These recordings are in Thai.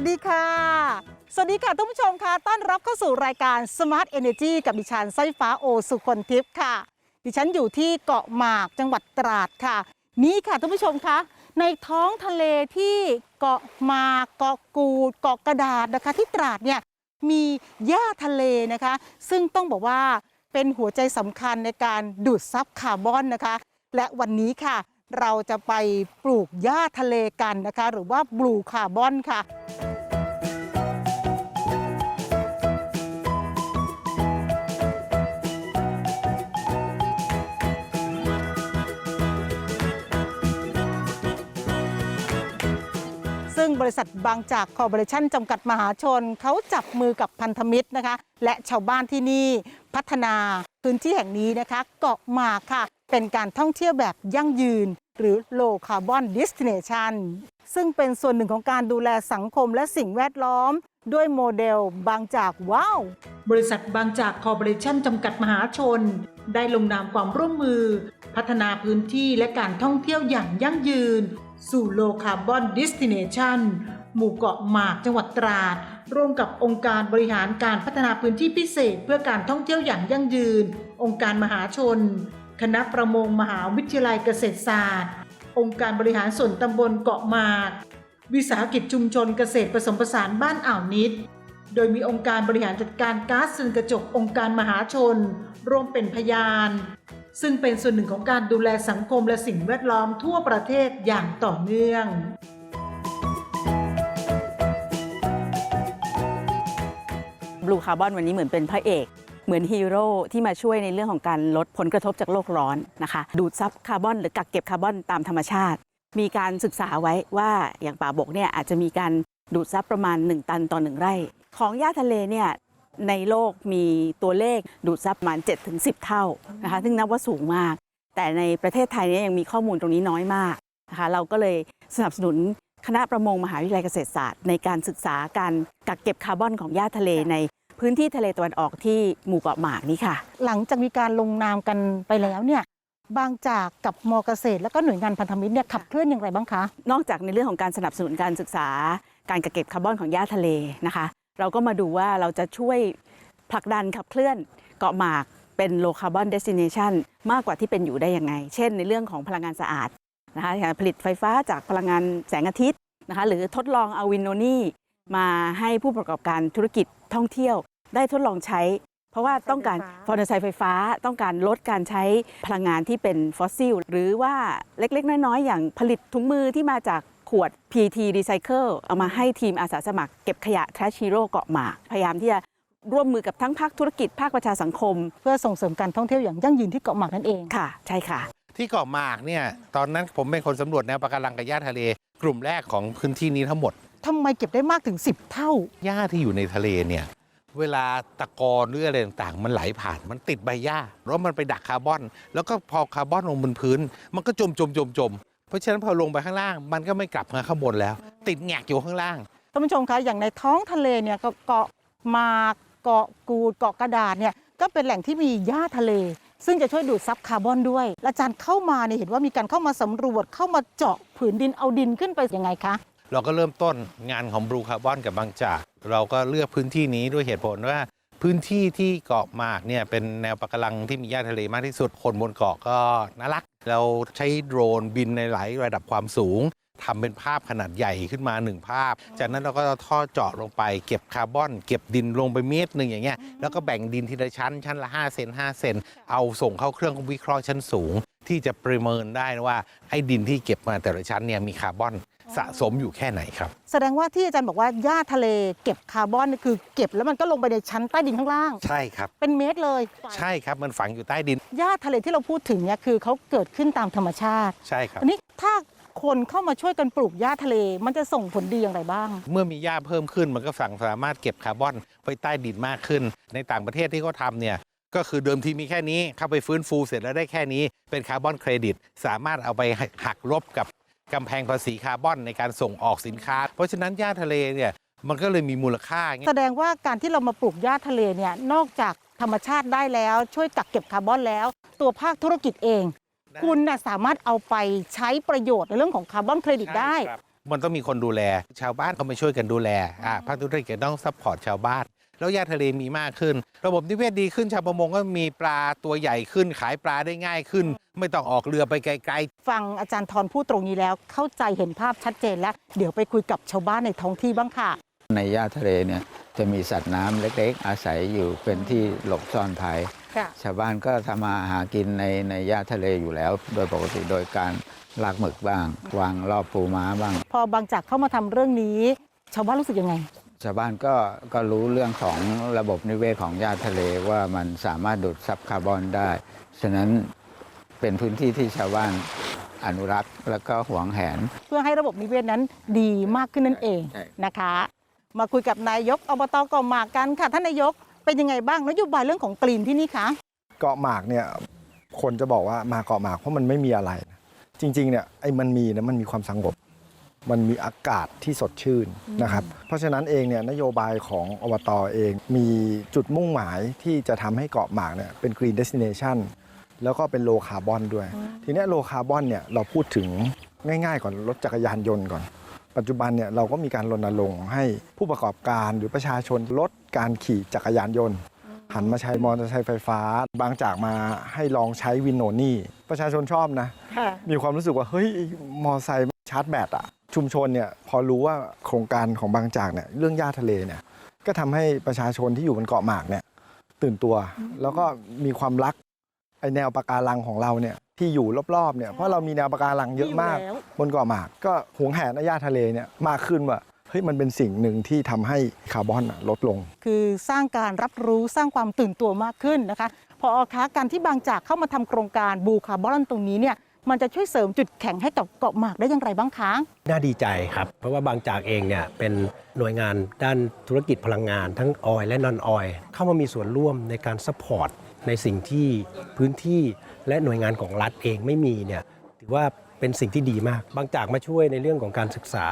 วัสดีค่ะ สวัสดีค่ะท่านผู้ชมค่ะ ต้อนรับเข้าสู่รายการ Smart Energy กับดิฉันสร้อยฟ้าโอสุคนทิพย์ค่ะ ดิฉันอยู่ที่เกาะหมากจังหวัดตราดค่ะ นี่ค่ะท่านผู้ชมคะในท้องทะเลที่เกาะหมากเกาะกูด เกาะกระดาษนะคะ ที่ตราดเนี่ยมีหญ้าทะเลนะคะ ซึ่งต้องบอกว่าเป็นหัวใจสำคัญในการดูดซับคาร์บอนนะคะ และวันนี้ค่ะ เราจะไปปลูกหญ้าทะเลกันนะคะ หรือว่าบลูคาร์บอนค่ะซึ่งบริษัทบางจากคอร์ปอเรชั่นจำกัดมหาชน เขาจับมือกับพันธมิตรนะคะ และชาวบ้านที่นี่พัฒนาพื้นที่แห่งนี้นะคะ เกาะหมากค่ะ เป็นการท่องเที่ยวแบบยั่งยืน หรือ low carbon destination ซึ่งเป็นส่วนหนึ่งของการดูแลสังคมและสิ่งแวดล้อม ด้วยโมเดลบางจากว้าว บริษัทบางจากคอร์ปอเรชั่นจำกัดมหาชน ได้ลงนามความร่วมมือ พัฒนาพื้นที่และการท่องเที่ยวอย่างยั่งยืน สู่โลคาร์บอนดิสติเนชันหมู่เกาะหมากจังหวัดตราด ร่วมกับองค์การบริหารการพัฒนาพื้นที่พิเศษ เพื่อการท่องเที่ยวอย่างยั่งยืน องค์การมหาชน คณะประมงมหาวิทยาลัยเกษตรศาสตร์ องค์การบริหารส่วนตำบลเกาะหมาก วิสาหกิจชุมชนเกษตรผสมผสานบ้านอ่าวนิด โดยมีองค์การบริหารจัดการก๊าซเรือนกระจกองค์การมหาชน ร่วมเป็นพยาน ซึ่งเป็นส่วนหนึ่งของการดูแลสังคมและสิ่งแวดล้อมทั่วประเทศอย่างต่อเนื่องบลูคาร์บอนวันนี้เหมือนเป็นพระเอก เหมือนฮีโร่ที่มาช่วยในเรื่องของการลดผลกระทบจากโลกร้อนนะคะ ดูดซับคาร์บอนหรือกักเก็บคาร์บอนตามธรรมชาติ มีการศึกษาไว้ว่าอย่างป่าบกเนี่ยอาจจะมีการดูดซับประมาณ 1 ตันต่อ 1 ไร่ ของหญ้าทะเลเนี่ยในโลกมีตัวเลขดูดซับประมาณ 7-10 เท่านะคะซึ่งนับว่าสูงมาก แต่ในประเทศไทยเนี่ยยังมีข้อมูลตรงนี้น้อยมากนะคะเราก็เลยสนับสนุนคณะประมงมหาวิทยาลัยเกษตรศาสตร์ ในการศึกษาการกักเก็บคาร์บอนของหญ้าทะเลใน พื้นที่ทะเลตะวันออกที่หมู่เกาะหมากนี้ค่ะ หลังจากมีการลงนามกันไปแล้วเนี่ยบางจากกับมอเกษตร แล้วก็หน่วยงานพันธมิตรเนี่ยขับเคลื่อนอย่างไรบ้างคะ นอกจากในเรื่องของการสนับสนุนการศึกษา การกักเก็บคาร์บอนของหญ้าทะเลนะคะ เราก็มาดูว่าเราจะช่วยผลักดันขับเคลื่อนเกาะหมากเป็น low carbon destination มากกว่าที่เป็นอยู่ได้ยังไง เช่นในเรื่องของพลังงานสะอาดนะคะอย่างผลิตไฟฟ้าจากพลังงานแสงอาทิตย์นะคะหรือทดลองเอาวินโนนี่มาให้ผู้ประกอบการธุรกิจ ท่องเที่ยวได้ทดลองใช้ เพราะว่าต้องการไฟฟ้าฟอร์นไซไฟฟ้าต้องการลดการใช้พลังงานที่เป็นฟอสซิล หรือว่าเล็กๆ น้อยๆ อย่างผลิตถุงมือที่มาจากขวด PT Recycle เอามาให้ทีมอาสาสมัครเก็บขยะ Trash Hero เกาะหมากพยายามที่จะร่วมมือกับทั้งภาคธุรกิจภาคประชาสังคม เพื่อส่งเสริมการท่องเที่ยวอย่างยั่งยืนที่เกาะหมากนั่นเองค่ะ ใช่ค่ะ ที่เกาะหมากเนี่ยตอนนั้นผมเป็นคนสำรวจแนวปะการังกับหญ้าทะเล กลุ่มแรกของพื้นที่นี้ทั้งหมด ทำไมเก็บได้มากถึง 10 เท่า หญ้าที่อยู่ในทะเลเนี่ย เวลาตะกอนหรืออะไรต่างๆ มันไหลผ่านมันติดใบหญ้าแล้วมันไปดักคาร์บอน แล้วก็พอคาร์บอนลงบนพื้น มันก็จมจมจมจมเพราะฉะนั้นพอลงไปข้างล่าง มันก็ไม่กลับมาข้างบนแล้ว ติดแงกอยู่ข้างล่างท่านผู้ชมคะอย่างในท้องทะเลเนี่ยก็เกาะหมากเกาะกูดเกาะกระดาษเนี่ยก็เป็นแหล่งที่มีหญ้าทะเล ซึ่งจะช่วยดูดซับคาร์บอนด้วยและอาจารย์เข้ามาเนี่ยเห็นว่ามีการเข้ามาสำรวจเข้ามาเจาะผืนดินเอาดินขึ้นไปยังไงคะ เราก็เริ่มต้นงานของบลูคาร์บอนกับบางจาก เราก็เลือกพื้นที่นี้ด้วยเหตุผลว่า พื้นที่ที่เกาะหมากเนี่ยเป็นแนวปะการังที่มีหญ้าทะเลมากที่สุด คนบนเกาะก็น่ารัก เราใช้โดรนบินในหลายระดับความสูงทำเป็นภาพขนาดใหญ่ขึ้นมาหนึ่งภาพ จากนั้นเราก็ท่อเจาะลงไปเก็บคาร์บอน เก็บดินลงไปเมตรหนึ่งอย่างเงี้ย แล้วก็แบ่งดินทีละชั้น ชั้นละ 5 เซน5 เซน เอาส่งเข้าเครื่องวิเคราะห์ชั้นสูง ที่จะประเมินได้ว่าไอ้ดินที่เก็บมาแต่ละชั้นเนี่ยมีคาร์บอน สะสมอยู่แค่ไหนครับ แสดงว่าที่อาจารย์บอกว่าหญ้าทะเลเก็บคาร์บอนนี่คือเก็บแล้วมันก็ลงไปในชั้นใต้ดินข้างล่าง ใช่ครับ เป็นเมตรเลยใช่ครับมันฝังอยู่ใต้ดิน หญ้าทะเลที่เราพูดถึงเนี่ยคือเขาเกิดขึ้นตามธรรมชาติใช่ครับ อันนี้ถ้าคนเข้ามาช่วยกันปลูกหญ้าทะเล มันจะส่งผลดีอย่างไรบ้าง เมื่อมีหญ้าเพิ่มขึ้นมันก็ฝังสามารถเก็บคาร์บอนไปใต้ดินมากขึ้น ในต่างประเทศที่เขาทำเนี่ยก็คือเดิมทีมีแค่นี้เข้าไปฟื้นฟูเสร็จแล้วได้แค่นี้เป็นคาร์บอนเครดิต สามารถเอาไปหักลบกับ กำแพงภาษีคาร์บอนในการส่งออกสินค้า เพราะฉะนั้นหญ้าทะเลเนี่ยมันก็เลยมีมูลค่าไงแสดงว่าการที่เรามาปลูกหญ้าทะเลเนี่ยนอกจากธรรมชาติได้แล้ว ช่วยกักเก็บคาร์บอนแล้ว ตัวภาคธุรกิจเอง คุณน่ะสามารถเอาไปใช้ประโยชน์ในเรื่องของคาร์บอนเครดิตได้ใช่ครับมันต้องมีคนดูแล ชาวบ้านก็มาช่วยกันดูแลอ่าภาคธุรกิจต้องซัพพอร์ตชาวบ้าน แล้วย่าทะเลมีมากขึ้น ระบบนิเวศดีขึ้นชาวประมงก็มีปลาตัวใหญ่ขึ้น ขายปลาได้ง่ายขึ้น ไม่ต้องออกเรือไปไกลฟังอาจารย์ทรพูดตรงนี้แล้ว เข้าใจเห็นภาพชัดเจนแล้ว เดี๋ยวไปคุยกับชาวบ้านในท้องที่บ้างค่ะ ในย่าทะเลเนี่ยจะมีสัตว์น้ำเล็กๆ อาศัยอยู่เป็นที่หลบซ่อนภัยค่ะชาวบ้านก็ทำมาหากินในในย่าทะเลอยู่แล้ว โดยปกติโดยการลากหมึกบ้าง วางรอบปูม้าบ้าง พอบางจากเข้ามาทำเรื่องนี้ ชาวบ้านรู้สึกยังไง ชาวบ้านก็ก็รู้เรื่องของระบบนิเวศของย่าทะเลว่ามันสามารถดูดซับคาร์บอนได้ ฉะนั้นเป็นพื้นที่ที่ชาวบ้านอนุรักษ์ แล้วก็หวงแหน เพื่อให้ระบบนิเวศนั้นดีมากขึ้นนั่นเองใช่ นะคะ มาคุยกับนายกอบตเกาะหมากกันค่ะท่านนายกเป็นยังไงบ้างนโยบายเรื่องของกลิ่นที่นี่คะ เกาะหมากเนี่ยคนจะบอกว่ามาเกาะหมากเพราะมันไม่มีอะไรนะจริงๆเนี่ยไอ้มันมีนะมันมีความสงบ มันมีอากาศที่สดชื่นนะครับ เพราะฉะนั้นเองเนี่ยนโยบายของอบตเอง มีจุดมุ่งหมายที่จะทำให้เกาะหมากเนี่ยเป็น Green Destination แล้วก็เป็นโลคาร์บอนด้วย ทีเนี้โลคาร์บอนเนี่ยเราพูดถึงง่ายๆก่อนรถจักรยานยนต์ก่อน ปัจจุบันเนี่ยเราก็มีการรณรงค์ให้ผู้ประกอบการหรือประชาชนลดการขี่จักรยานยนต์หันมาใช้มอเตอร์ไซค์ไฟฟ้า บางจากมาให้ลองใช้วินโนนี่ ประชาชนชอบนะค่ะมีความรู้สึกว่า เฮ้ย มอเตอร์ไซค์ชาร์จแบตอะ ชุมชนเนี่ยพอรู้ว่าโครงการของบางจากเนี่ยเรื่องย่าทะเลเนี่ยก็ทำให้ประชาชนที่อยู่บนเกาะหมากเนี่ยตื่นตัว แล้วก็มีความรักไอแนวปะการังของเราเนี่ยที่อยู่รอบๆเนี่ยเพราะเรามีแนวปะการังเยอะมากมีอยู่แล้วบนเกาะหมากก็หวงแหนไอ้ย่าทะเลเนี่ยมากขึ้นว่าเฮ้ยมันเป็นสิ่งหนึ่งที่ทำให้คาร์บอนอะลดลง คือสร้างการรับรู้สร้างความตื่นตัวมากขึ้นนะคะพอคะการที่บางจากเข้ามาทำโครงการบูคาร์บอนตรงนี้เนี่ย มันจะช่วยเสริมจุดแข็งให้กับเกาะหมากได้อย่างไรบ้างคะ น่าดีใจครับ เพราะว่าบางจากเองเนี่ยเป็นหน่วยงานด้านธุรกิจพลังงานทั้งออยและนอนออยเข้ามามีส่วนร่วมในการสปอร์ตในสิ่งที่พื้นที่และหน่วยงานของรัฐเองไม่มีเนี่ยถือว่าเป็นสิ่งที่ดีมาก บางจากมาช่วยในเรื่องของการศึกษา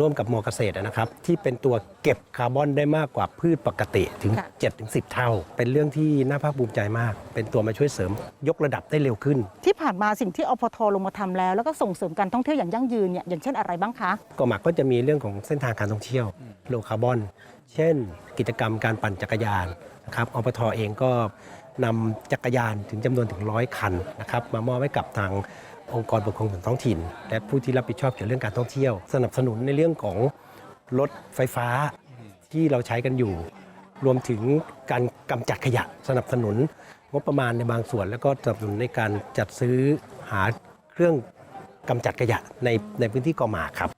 ร่วมกับมอเกษตรนะครับ ที่เป็นตัวเก็บคาร์บอนได้มากกว่าพืชปกติถึงค่ะ7-10 เท่า เป็นเรื่องที่น่าภาคภูมิใจมาก เป็นตัวมาช่วยเสริม ยกระดับได้เร็วขึ้น ที่ผ่านมาสิ่งที่อพทลงมาทำแล้ว แล้วก็ส่งเสริมการท่องเที่ยวอย่างยั่งยืนเนี่ยอย่างเช่นอะไรบ้างคะเกาะหมากก็จะมีเรื่องของเส้นทางการท่องเที่ยวโลคาร์บอน เช่น กิจกรรมการปั่นจักรยานนะครับอปทเองก็นำจักรยานถึงจำนวนถึงร้อยคันนะครับมามอบให้กับทาง องค์กรปกครองส่วนท้องถิ่น และผู้ที่รับผิดชอบเกี่ยวกับเรื่องการท่องเที่ยว สนับสนุนในเรื่องของรถไฟฟ้าที่เราใช้กันอยู่ รวมถึงการกำจัดขยะสนับสนุนงบประมาณในบางส่วน แล้วก็สนับสนุนในการจัดซื้อหาเครื่องกำจัดขยะในในพื้นที่เกาะหมากครับ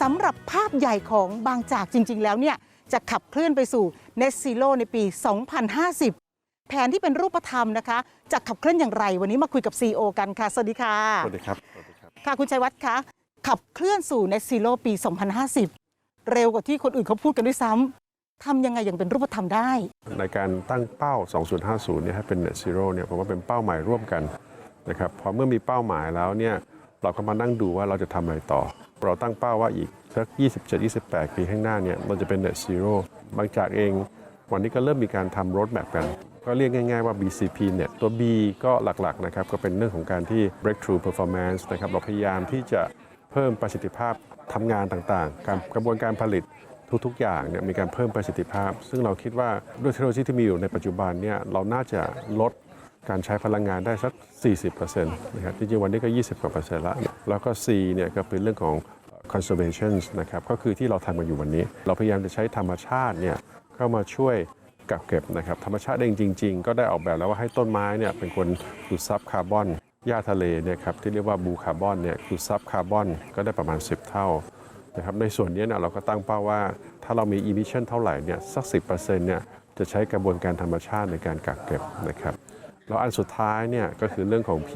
สำหรับภาพใหญ่ของบางจากจริง ๆ แล้วเนี่ยจะขับเคลื่อนไปสู่ Net Zero ในปี 2050 แผนที่เป็นรูปธรรมนะคะ จะขับเคลื่อนอย่างไร วันนี้มาคุยกับ CEO กันค่ะ สวัสดีค่ะสวัสดีครับสวัสดีครับ ค่ะคุณชัยวัฒน์คะ ขับเคลื่อนสู่ Net Zero ปี 2050 เร็วกว่าที่คนอื่นเขาพูดกันด้วยซ้ำทำยังไงอย่างเป็นรูปธรรมได้ ในการตั้งเป้า 2050 เนี่ยให้เป็น Net Zero เนี่ยผมว่าเป็นเป้าหมายร่วมกันนะครับ พอเมื่อมีเป้าหมายแล้วเนี่ยเราก็มานั่งดูว่าเราจะทำอะไรต่อ เราตั้งเป้าว่าอีกสัก 27-28 ปีข้างหน้าเนี่ยเราจะเป็น Net Zero บางจากเองวันนี้ก็เริ่มมีการทำ road map กัน ก็เรียกง่ายๆว่า BCP Net ตัว B ก็หลักๆนะครับก็เป็นเรื่องของการที่ breakthrough performance นะครับเราพยายามที่จะเพิ่มประสิทธิภาพทำงานต่างๆ การกระบวนการผลิตทุกๆ อย่างเนี่ยมีการเพิ่มประสิทธิภาพ ซึ่งเราคิดว่าด้วยเทคโนโลยีที่มีอยู่ในปัจจุบันเนี่ยเราน่าจะลด การใช้พลังงานได้สัก 40%นะครับจริงๆวันนี้ก็ 20 กว่าเปอร์เซ็นต์ละแล้วก็ C เนี่ยก็เป็นเรื่องของ conservation นะครับก็คือที่เราทำกันอยู่วันนี้ เราพยายามจะใช้ธรรมชาติเนี่ยเข้ามาช่วยกักเก็บนะครับธรรมชาติเองจริง ๆ ก็ได้ออกแบบแล้วว่าให้ต้นไม้เนี่ยเป็นคนดูดซับคาร์บอนหญ้าทะเลเนี่ยครับที่เรียกว่าบูคาร์บอนเนี่ยดูดซับคาร์บอนก็ได้ประมาณ 10 เท่านะครับในส่วนนี้เนี่ยเราก็ตั้งเป้าว่า ถ้าเรามี emission เท่าไหร่เนี่ยสัก 10%เนี่ยจะใช้กระบวนการธรรมชาติในการกักเก็บนะครับ แล้วอันสุดท้ายเนี่ยก็คือเรื่องของ P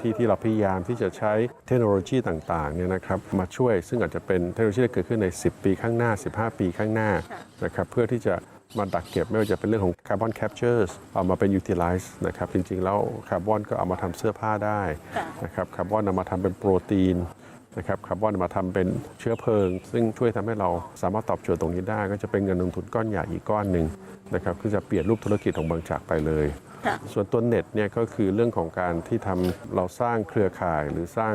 ที่ที่เราพยายามที่จะใช้เทคโนโลยีต่างๆเนี่ยนะครับมาช่วยซึ่งอาจจะเป็นเทคโนโลยีที่เกิดขึ้นใน 10 ปีข้างหน้า 15 ปีข้างหน้านะครับเพื่อที่จะมาดักเก็บไม่ว่าจะเป็นเรื่องของคาร์บอนแคปเจอร์เอามาเป็น utilize นะครับจริงๆแล้วคาร์บอนก็เอามาทำเสื้อผ้าได้นะครับคาร์บอนเอามาทำเป็นโปรตีนนะครับคาร์บอนมาทำเป็นเชื้อเพลิง ซึ่งช่วยทำให้เราสามารถตอบโจทย์ตรงนี้ได้ ก็จะเป็นเงินลงทุนก้อนใหญ่อีกก้อนหนึ่งนะครับคือจะเปลี่ยนรูปธุรกิจของบางจากไปเลย ส่วนตัวเน็ตเนี่ยก็คือเรื่องของการที่ทำเราสร้างเครือข่ายหรือสร้าง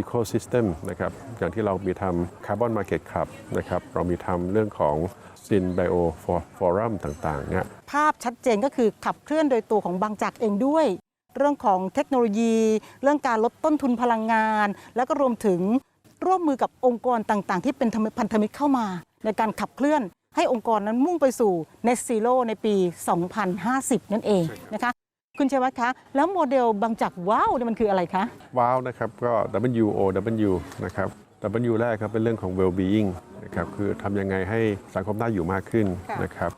Ecosystem นะครับอย่างที่เรามีทำ Carbon Market Club นะครับเรามีทำเรื่องของ Sin Bio Forum ต่างๆเนี่ยภาพชัดเจนก็คือขับเคลื่อนโดยตัวของบางจากเองด้วย เรื่องของเทคโนโลยี เรื่องการลดต้นทุนพลังงาน แล้วก็รวมถึงร่วมมือกับองค์กรต่างๆ ที่เป็นพันธมิตรเข้ามา ในการขับเคลื่อน ให้องค์กรนั้นมุ่งไปสู่ Net Zero ในปี 2050 นั่นเองนะคะคุณชัยวัฒน์คะ แล้วโมเดลบางจากว้าวเนี่ยมันคืออะไรคะ ว้าวนะครับก็ W O W นะครับ W แรกครับเป็นเรื่องของ well-being นะครับคือทำยังไงให้สังคมน่าอยู่มากขึ้นค่ะนะครับ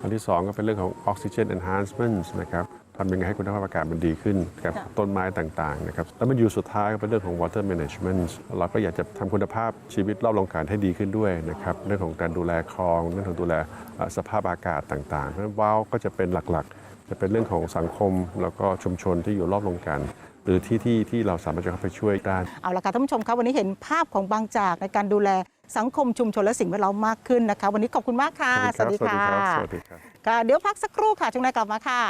อันที่ 2 ก็เป็นเรื่องของ oxygen enhancement นะครับ ทำยังไงให้คุณภาพอากาศมันดีขึ้นกับต้นไม้ต่างๆนะครับแล้วมันอยู่สุดท้ายก็เป็นเรื่องของ water management เราก็อยากจะทำคุณภาพชีวิตรอบโรงการให้ดีขึ้นด้วยนะครับเรื่องของการดูแลคลองเรื่องของดูแลเอ่อสภาพอากาศต่างๆเพราะฉะนั้นว้าวก็จะเป็นหลักๆ จะเป็นเรื่องของสังคมแล้วก็ชุมชนที่อยู่รอบโรงกลันหรือที่ที่ที่เราสามารถจะเข้าไปช่วยได้เอาละค่ะท่านผู้ชมครับวันนี้เห็นภาพของบางจากในการดูแลสังคมชุมชนและสิ่งแวดล้อมมากขึ้นนะคะ วันนี้ขอบคุณมากค่ะขอบคุณครับสวัสดีครับสวัสดีครับค่ะเดี๋ยวพักสักครู่ค่ะช่วงหน้ากลับมาค่ะ